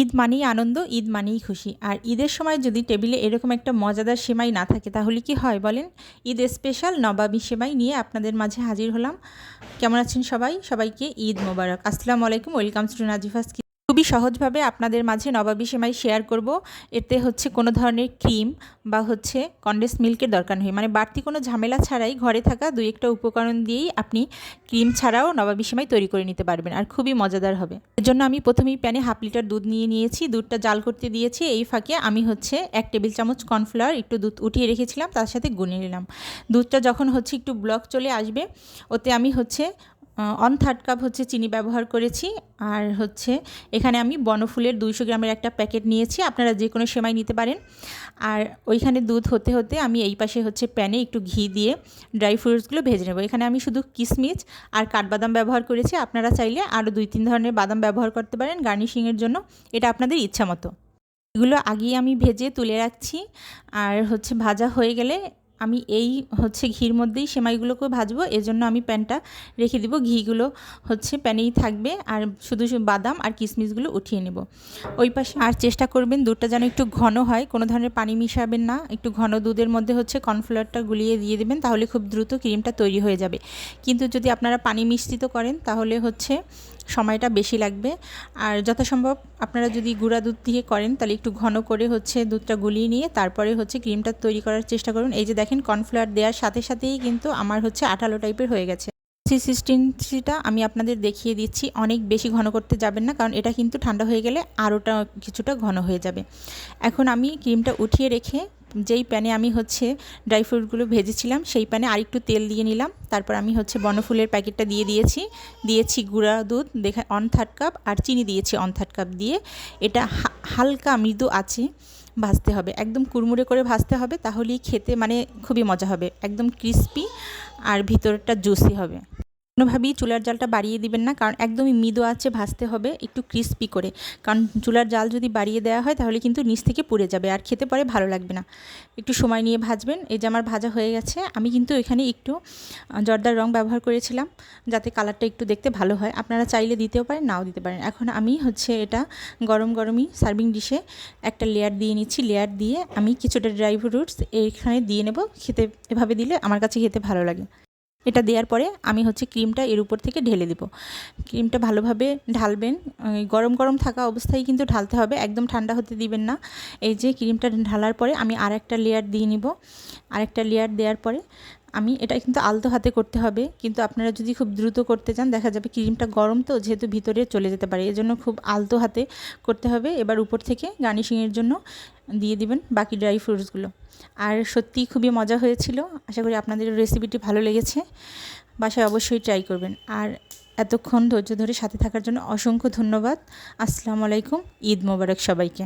ঈদ মানেই আনন্দ, ঈদ মানেই খুশি। আর ঈদের সময় যদি টেবিলে এরকম একটা মজাদার সেমাই না থাকে, তাহলে কি হয় বলেন? ঈদ স্পেশাল নবাবী সেমাই নিয়ে আপনাদের মাঝে হাজির হলাম। কেমন আছেন সবাই? সবাইকে ঈদ মোবারক। আসসালামু আলাইকুম। ওয়েলকাম টু নাজিফাস খুবই সহজভাবে আপনাদের মাঝে নবাবী সেমাই শেয়ার করব। এতে হচ্ছে কোনো ধরনের ক্রিম বা হচ্ছে কন্ডেন্স মিল্কের দরকার নেই। মানে বাড়তি কোনো ঝামেলা ছাড়াই ঘরে থাকা দুই একটা উপকরণ দিয়েই আপনি ক্রিম ছাড়াও নবাবী সেমাই তৈরি করে নিতে পারবেন আর খুবই মজাদার হবে। এর জন্য আমি প্রথমেই প্যানে হাফ লিটার দুধ নিয়ে নিয়েছি। দুধটা জাল করতে দিয়েছি। এই ফাঁকে আমি হচ্ছে এক টেবিল চামচ কর্নফ্লাওয়ার একটু দুধ উঠিয়ে রেখেছিলাম, তার সাথে গুনে নিলাম। দুধটা যখন হচ্ছে একটু ব্লক চলে আসবে, ওতে আমি হচ্ছে অন থার্ড কাপ হচ্ছে চিনি ব্যবহার করেছি। আর হচ্ছে এখানে আমি বনফুলের দুইশো গ্রামের একটা প্যাকেট নিয়েছি। আপনারা যে কোনো সেমাই নিতে পারেন। আর ওইখানে দুধ হতে হতে আমি এই পাশে হচ্ছে প্যানে একটু ঘি দিয়ে ড্রাই ফ্রুটসগুলো ভেজে নেব। এখানে আমি শুধু কিশমিচ আর কাঠবাদাম ব্যবহার করেছি। আপনারা চাইলে আরও দুই তিন ধরনের বাদাম ব্যবহার করতে পারেন গার্নিশিংয়ের জন্য। এটা আপনাদের ইচ্ছা মতো। এগুলো আগেই আমি ভেজে তুলে রাখছি। আর হচ্ছে ভাজা হয়ে গেলে আমি এই হচ্ছে ঘির মধ্যেই সেমাইগুলোকে ভাজবো, এজন্য আমি প্যানটা রেখে দিব। ঘিগুলো হচ্ছে প্যানেই থাকবে, আর শুধু বাদাম আর কিশমিশগুলো উঠিয়ে নেব। ওই পাশে আর চেষ্টা করবেন দুধটা যেন একটু ঘন হয়, কোনো ধরনের পানি মিশাবেন না, একটু ঘন দুধের মধ্যে হচ্ছে কর্নফ্লাওয়ারটা গুলিয়ে দিয়ে দেবেন, তাহলে খুব দ্রুত ক্রিমটা তৈরি হয়ে যাবে। কিন্তু যদি আপনারা পানি মিশ্রিত করেন, তাহলে হচ্ছে সময়টা বেশি লাগবে। আর যথাসম্ভব আপনারা যদি গুঁড়া দুধ দিয়ে করেন, তাহলে একটু ঘন করে হচ্ছে দুধটা গুলিয়ে নিয়ে তারপরে হচ্ছে ক্রিমটা তৈরি করার চেষ্টা করুন। এই যে দেখেন কর্নফ্লাওয়ার দেওয়ার সাথে সাথেই কিন্তু আমার হচ্ছে আঠালো টাইপের হয়ে গেছে। সিস্টেমটা আমি আপনাদের দেখিয়ে দিচ্ছি, অনেক বেশি ঘন করতে যাবেন না, কারণ এটা কিন্তু ঠান্ডা হয়ে গেলে আরোটা কিছুটা ঘন হয়ে যাবে। এখন আমি ক্রিমটা উঠিয়ে রেখে যেই প্যানে আমি হচ্ছে ড্রাই ফ্রুটগুলো ভেজেছিলাম, সেই প্যানে আরেকটু তেল দিয়ে নিলাম। তারপর আমি হচ্ছে বনফুলের প্যাকেটটা দিয়ে দিয়েছি। দিয়েছি গুঁড়া দুধ, দেখা অন থার্ড কাপ আর চিনি দিয়েছি অন থার্ড কাপ দিয়ে। এটা হালকা মৃদু আছে, ভাজতে হবে। একদম কুড়মুড়ে করে ভাজতে হবে, তাহলেই খেতে মানে খুবই মজা হবে। একদম ক্রিস্পি আর ভিতরটা জুসি হবে। কোনোভাবেই চুলার জালটা বাড়িয়ে দিবেন না, কারণ একদমই মৃদু আছে ভাজতে হবে, একটু ক্রিস্পি করে। কারণ চুলার জাল যদি বাড়িয়ে দেওয়া হয়, তাহলে কিন্তু নিচ থেকে পুড়ে যাবে, আর খেতে পরে ভালো লাগবে না। একটু সময় নিয়ে ভাজবেন, এই যে আমার ভাজা হয়ে গেছে, আমি কিন্তু এখানে একটু জর্দার রং ব্যবহার করেছিলাম, যাতে কালারটা একটু দেখতে ভালো হয়। আপনারা চাইলে দিতেও পারেন, নাও দিতে পারেন। এখন আমি হচ্ছে এটা গরম গরমই সার্ভিং ডিশে একটা লেয়ার দিয়ে নিচ্ছি লেয়ার দিয়ে আমি কিছুটা ড্রাই ফ্রুটস এইখানে দিয়ে নেব, খেতে এভাবে দিলে আমার কাছে খেতে ভালো লাগে। এটা দেওয়ার পরে আমি হচ্ছে ক্রিমটা এর উপর থেকে ঢেলে দেব। ক্রিমটা ভালোভাবে ঢালবেন গরম গরম থাকা অবস্থায় কিন্তু ঢালতে হবে, একদম ঠান্ডা হতে দিবেন না। এই যে ক্রিমটা ঢালার পরে আমি আর একটা লেয়ার দিয়ে নিব। আরেকটা লেয়ার দেওয়ার পরে আমি এটা কিন্তু আলতো হাতে করতে হবে। কিন্তু আপনারা যদি খুব দ্রুত করতে চান, দেখা যাবে ক্রিমটা গরম তো, যেহেতু ভিতরে চলে যেতে পারে। এজন্য খুব আলতো হাতে করতে হবে। এবার উপর থেকে গার্নিশিংয়ের জন্য দিয়ে দিবেন বাকি ড্রাই ফ্রুটসগুলো। আর সত্যিই খুবই মজা হয়েছিল। আশা করি আপনাদের রেসিপিটি ভালো লেগেছে। বাসায় অবশ্যই ট্রাই করবেন। আর এতক্ষণ ধৈর্য ধরে সাথে থাকার জন্য অসংখ্য ধন্যবাদ। আসসালামু আলাইকুম। ঈদ মোবারক সবাইকে।